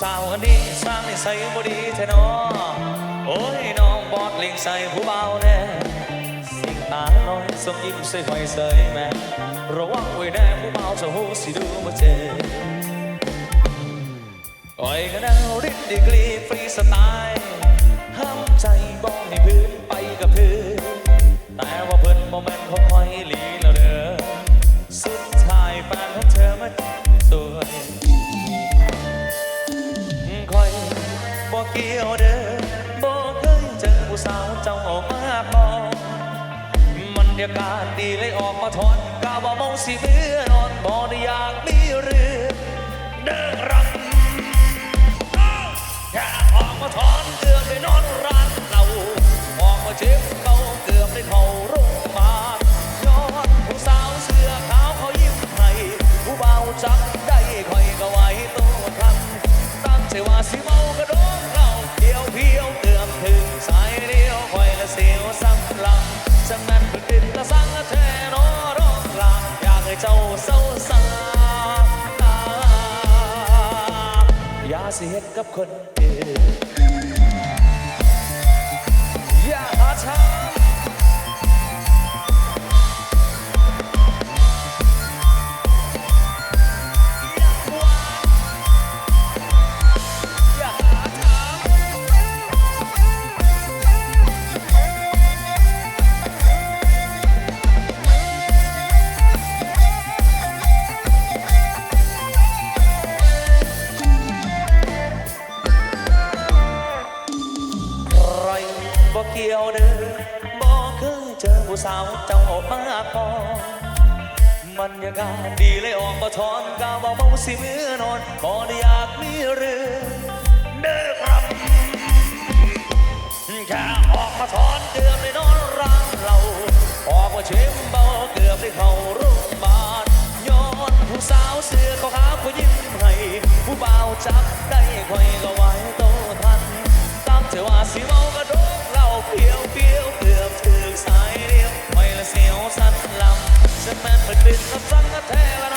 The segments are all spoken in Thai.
สาวคนนี้สร้างนิสัยบดีแท้น้อโอ้ยน้องบอดเล่งใส่ผู้เบาแน่สิ่งตาน้อยสมยิ้มใส่หอยใส่แม่ระวังไว้แน่ผู้เบาจะหูสิดูมาเจออ้อยกันเอาริดดีกรีฟรีสไตล์ห้ามใจบอ ยากาศดีเลยออกมาทอนกาบอกมองสิเมื่อนอนบอได้อยากมีเรื่องเด้อรับแค่ออกมาถอนเกือบได้นอนร้านเราออกมาเช็บเขาเกือบได้เขาโรงพยาบาลย้อนผู้สาวเสื้อขาวเขายิ้มให้ผู้เบาจับได้คอยก็ไหวตัวทันตั้งใจว่าสิ เจ้าเศร้าสาอย่าเสียกับคนอื่นอย่าหาทาง เลยออกมาถอนกาวบ่เมาสิมือนอนบ่ได้อยากมีเรื่องเด้อครับแค่ออกมาถอนเกือบได้นอนร้างเรา ออกมาเช็มเบาเกือบได้เข้าโรงพยาบาลย้อนผู้สาวเสื้อเขาหาผู้ยิ้มให้ผู้บ่าวจับได้คอยก็ไหวโตทันตั้งใจว่าสิเมากระโดดเหล่าเพียวเพียวเกือบถึงสายเดียวไม่ละเสียวสั้นลำฉันแม่นเป็นดินกับสังกะแทละ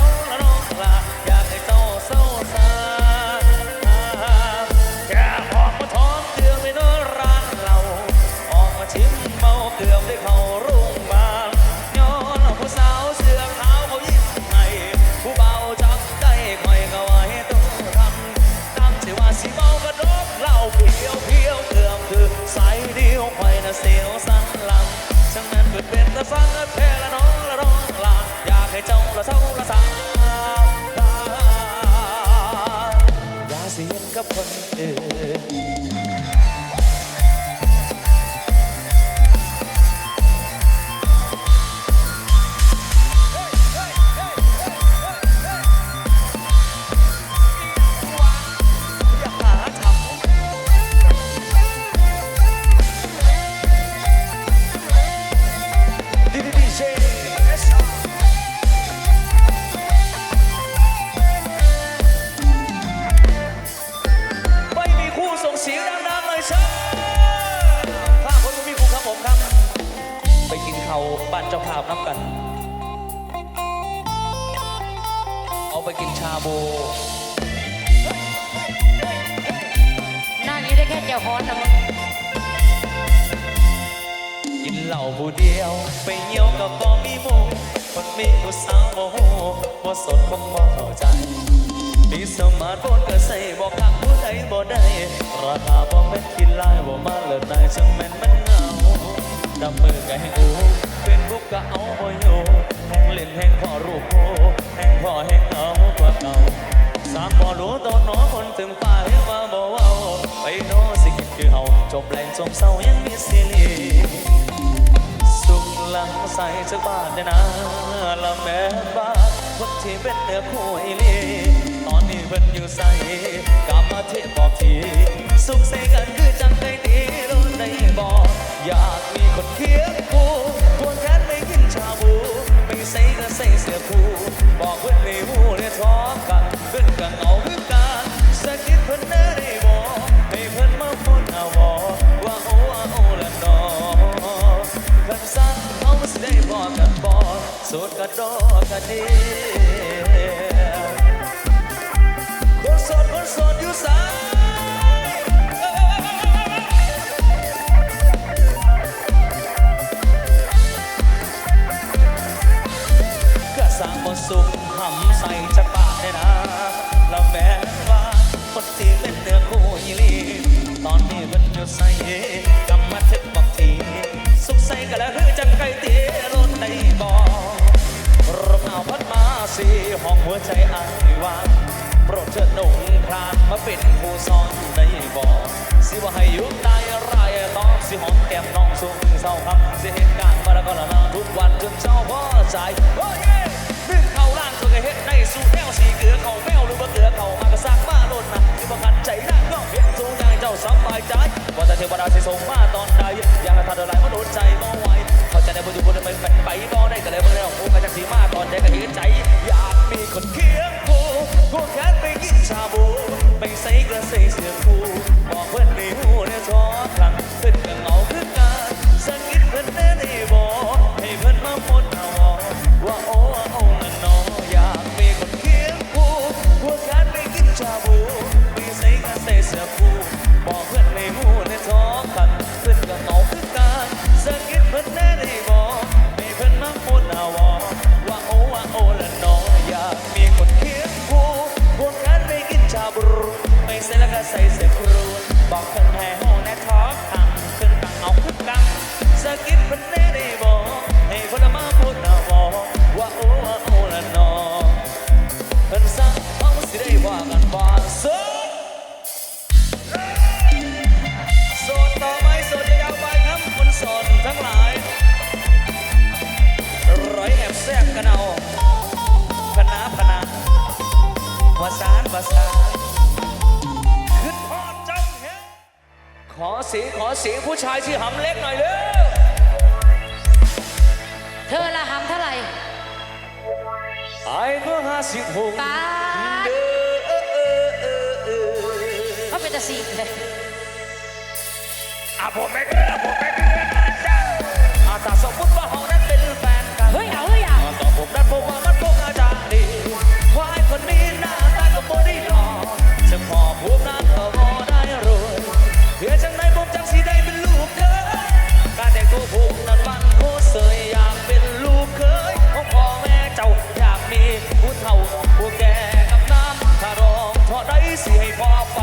เขาวบ้านเจ้าภาพน้ำกัน เอาไปกินชาบูหน้านี้ได้แค่เจียวฮ้อนนะมึงกินเหล้าผู้เดียว ไปเยี่ยวกับบ่มีหมูคนมีผู้สาวบ่ฮู้บ่สดคงบ่เข้าใจมีสมาร์ทโฟนก็ใส่บ่คักผู้ใดบ่ได้ราคาบ่แม่นกินหลายบ่มาเลิศนายจังแม่นมันเหงา ดำมือก็ให้อูเป็นบุกก็เอาบ่อยู่แห่งเล่นแห่งพ่อรูปโพแห่งพ่อแห่งเอากว่าเก่าสามบ่อรู้ตอนน้อคนถึงฝ่ายว่าบ่เว้าไปโน้สิคิดคือเฮาจบแรงจมเศร้ายังมีสียลีสุขหลังใส่จากบานได้นะละแม่บ้านคนที่เป็นเนื้อคู่อีลีตอนนี้เพิ่นอยู่ใส่กลับมาเทบอกทีสุขใส่กันคือจังไดดีรู้ได้บอก อยากมีคนเคียงคู่ควงแขนไปกินชาบูไปใส่ก็ใส่เสื้อคู่บอกเพื่อนในหูได้ท้อกันเพื่อนก็เหงาคือกันสักนิดเพิ่อนเด้ได้บอกให้เพิ่อนมาพ้นเอาบอกว่าโอ้ว่าโอ้ละนอคันสั่งเขาสิได้บอกกันบอกสุดกระดอกกระเดียคคนสดคนสดอยู่สาย บนสุขหำใส่จะปากได้นะแล้วแม้ว่าคนที่เป็นเนื้อคู่ยี่ลีตอนนี้มันอยู่ใส่กำมาทึกบอกที สุขใส่กันแล้วคือจังไก่เตี้ยรถได้บอกรบเอาพัดมาสีห้องหัวใจอ้ายว่างโปรดเถิดหนุ่มครานมาเป็นผู้สอนได้บอกสิว่าให้อยู่ใต้รายต้องสิหอมแก้มน้องสูงเศร้าคำสิเหตุการณ์มาแล้วก็ละนาทุกวันจนเจ้าพ่อใจโอ้ย ตัวก็เฮ็ดในสู่แนวสีเกลือเขาแมวหรือว่าเกลือเขามาก็ซักมาโลดนะที่บ่ขัดใจนั่งก็เพียงสู่อย่างเจ้าสบายใจว่าแต่เทวดาสิส่งมาตอนใดอยากให้ทันเดลายมาโดนใจบ่ไหวเขาใจะได้บ่อยู่บ่ได้ไม่เป็นไปบ่ได้ก็เลยบ่ได้ออกูก็จักสิมาตอนใดก็เห็นใจ อยากมีคนเคียงคู่คู่แขนไปกินชาบูไปใส่กระใส่เสื้อคู่บอกเพื่อนในหู ภาษาขึ้นพอดจังเฮขอเสียงขอเสียงผู้ชายที่หำเล็กหน่อยเร็วเธอละหำเท่าไหร่ไอ้เมื่อห้าสิบหกป๊าดเด้อเออเออเออเออเขาเป็นตาสีเลยอะผมไม่เกินอะผมไม่เกินนะจ๊ะอะถ้าสมมติว่าเรานั้นเป็นแฟนกันเฮ้ยเอาเฮ้ยเอาอะต่อผมนั้นผมว่ามันคงอาจจะดีควายคนนี้น้า บ่ได้หล่อจะขอพวกนั้นก็บ่ได้รวยเพื่อจังไหนผมจังสีได้เป็นลูกเธอการแต่งตัวผมนั้นมันโคเสยอยากเป็นลูกเคยของพ่อแม่เจ้าอยากมีผู้เฒ่าผู้แก่กับน้ำถ้ารองพอได้สิให้พ่อไป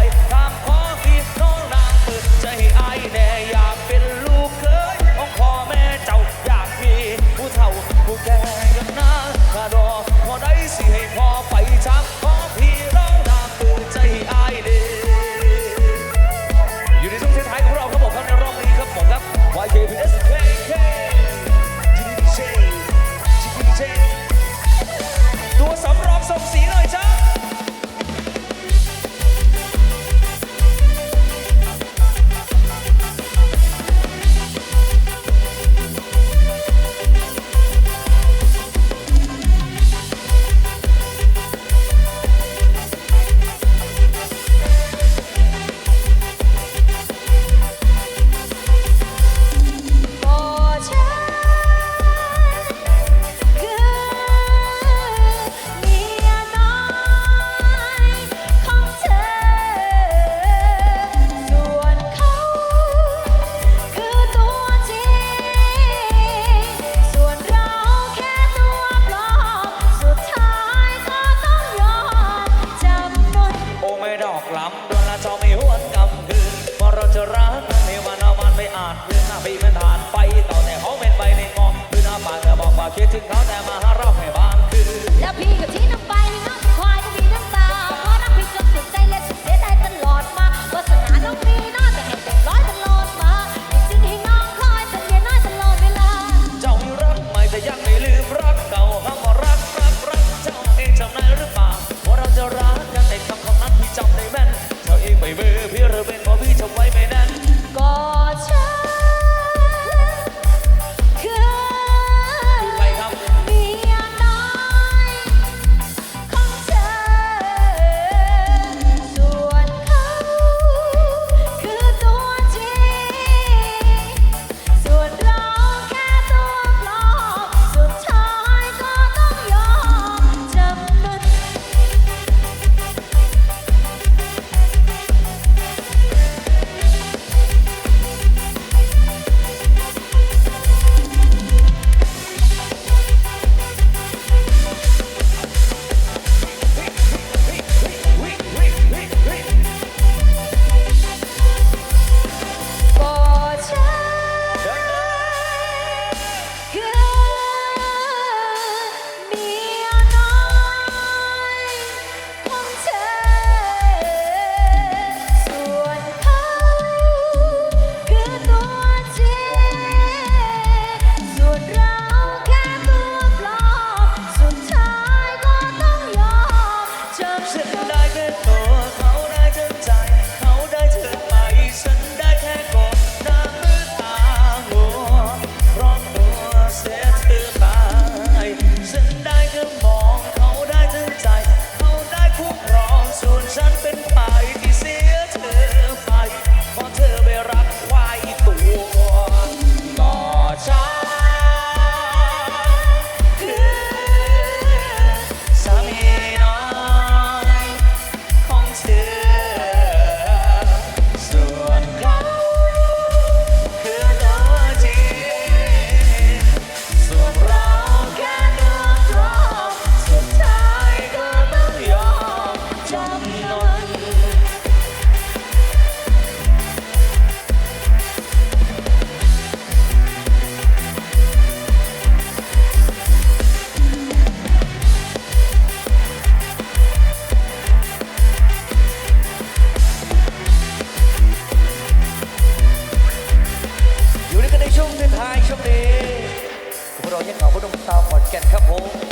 ครับผม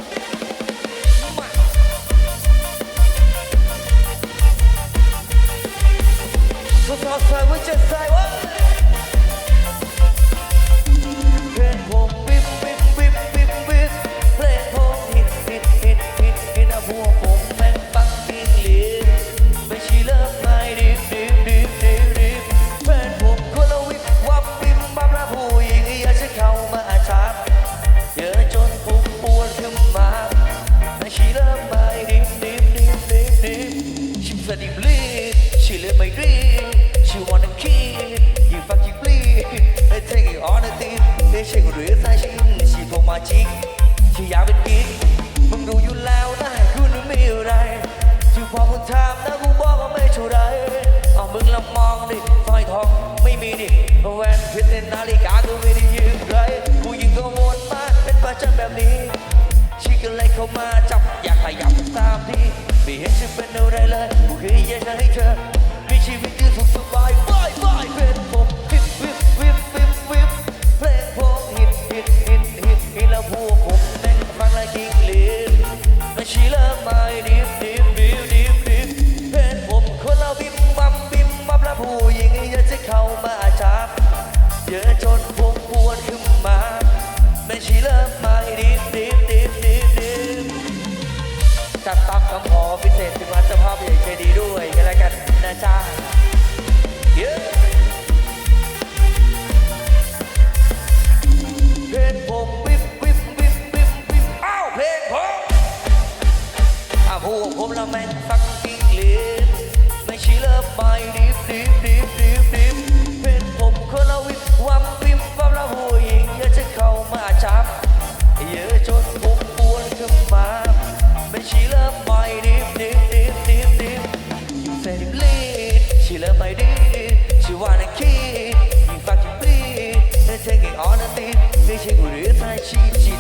เข้ามาจับอยากขยับตามที่ไม่เห็นจะเป็นอะไรเลยกูแค่อยากจะให้เธอ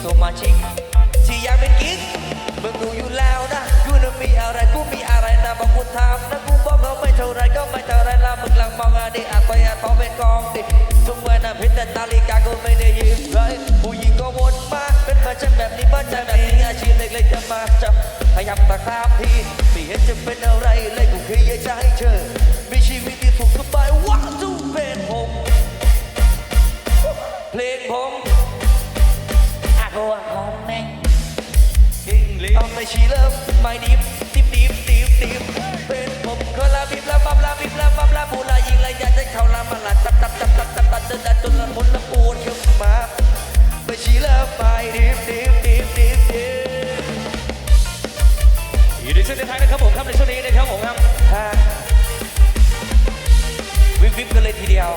สมาชิกที่อยากเป็นกิ๊กมึงรู้อยู่แล้วนะกูนั้นมีอะไรกูมีอะไรนะบางคนถามนะกูบอกเขาไม่เท่าไรก็ไม่เท่าไรละมึงหลังมองนนี้อาจไปอาจพอเป็นกองดิทุกเมื่อพิจารณาลีกากูไม่ได้ยินเลยผู้หญิงก็วนมาเป็นประจำแบบนี้บ้านใจแบบนี้อาชีพเล็กๆจะมาจับพยายามตะคามทีไม่เห็นจะเป็นอะไรเลยกูแค่อยากจะให้เธอมีชีวิตที่ถูกสบายวักจูเป็นผมเพลงผม ตัวหอมแม่ง English On my she love my deep deep deep deep เป็นผมคนละบิบลาบับลาบิบลาบับลาบูลายิงลายยาได้เข้าลามาละตับตับตับตับตับตับเดินดัดจนละมุนละปูนเข้ามา My she love my deep deep deep deep อยู่ในช่วงท้ายนะครับผมครับในช่วงนี้นะครับผมครับวิบวิบกันเลยทีเดียว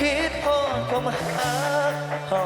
คิดพ่อดเขามาหาเขา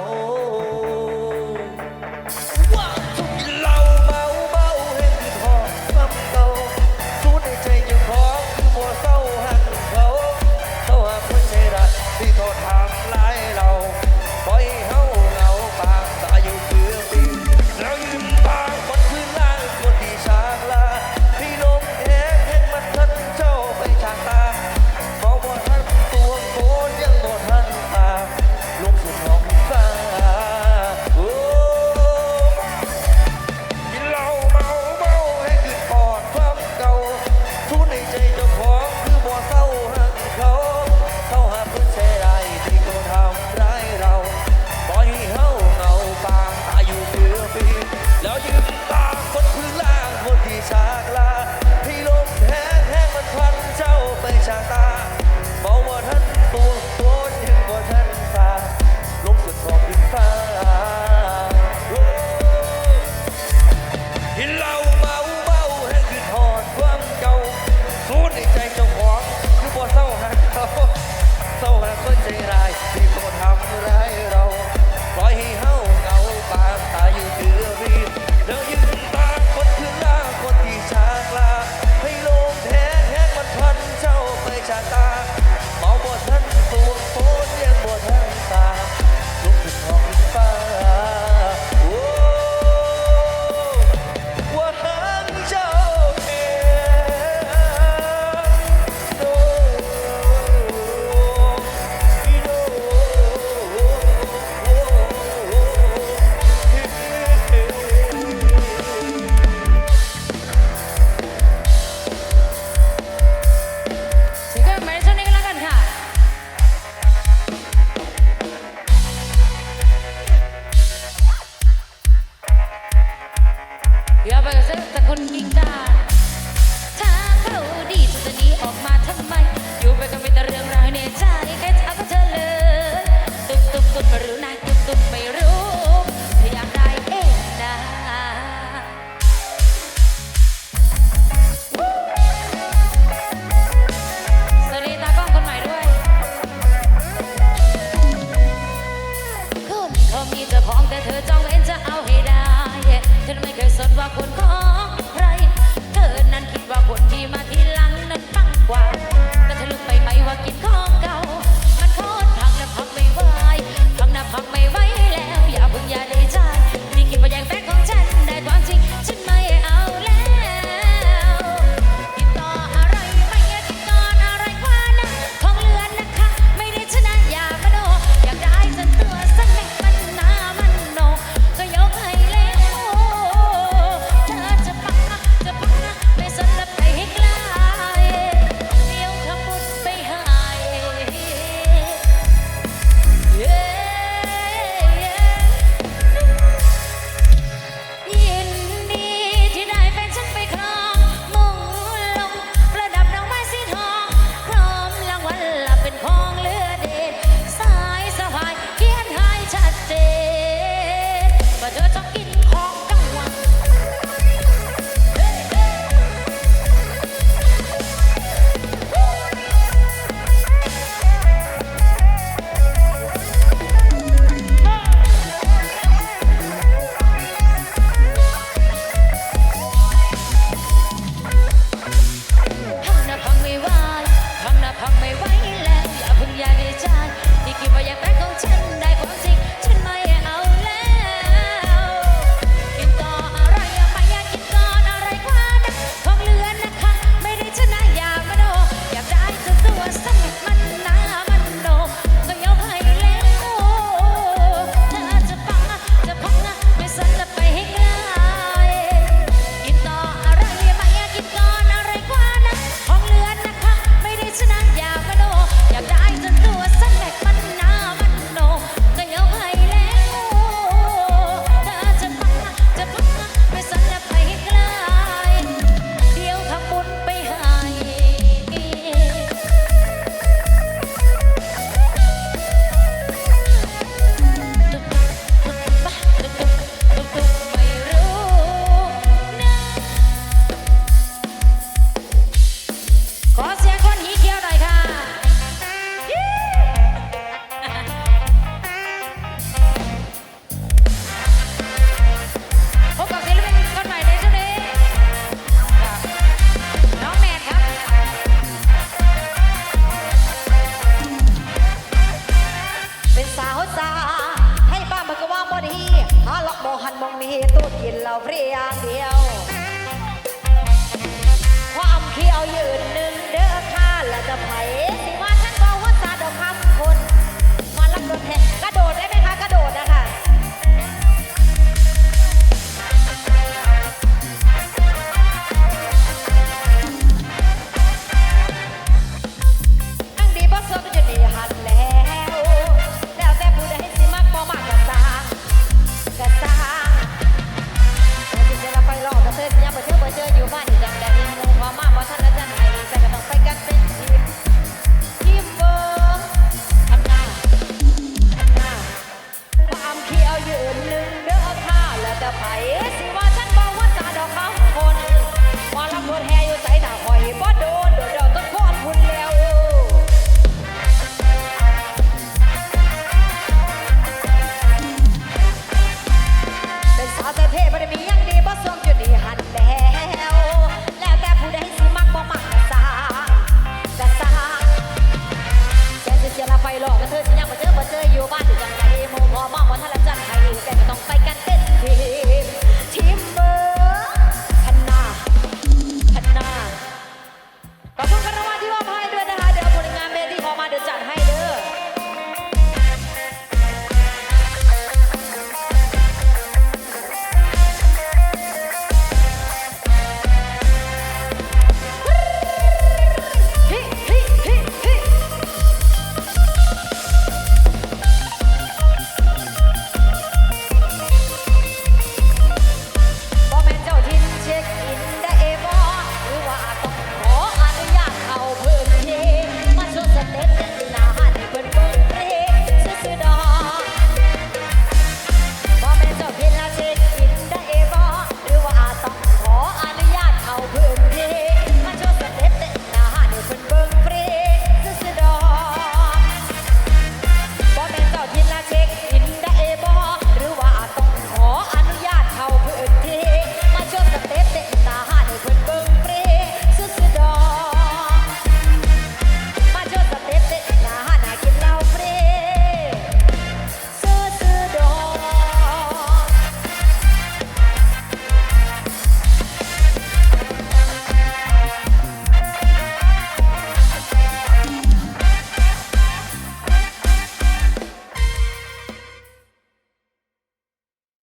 อกกเทยสัญญาบ่เจอบ่เจออยู่บ้านถึงกันไกมู่พ่อบ้านบ่ทันละจังใครอยู่แกก็ต้องไปกันเต็นที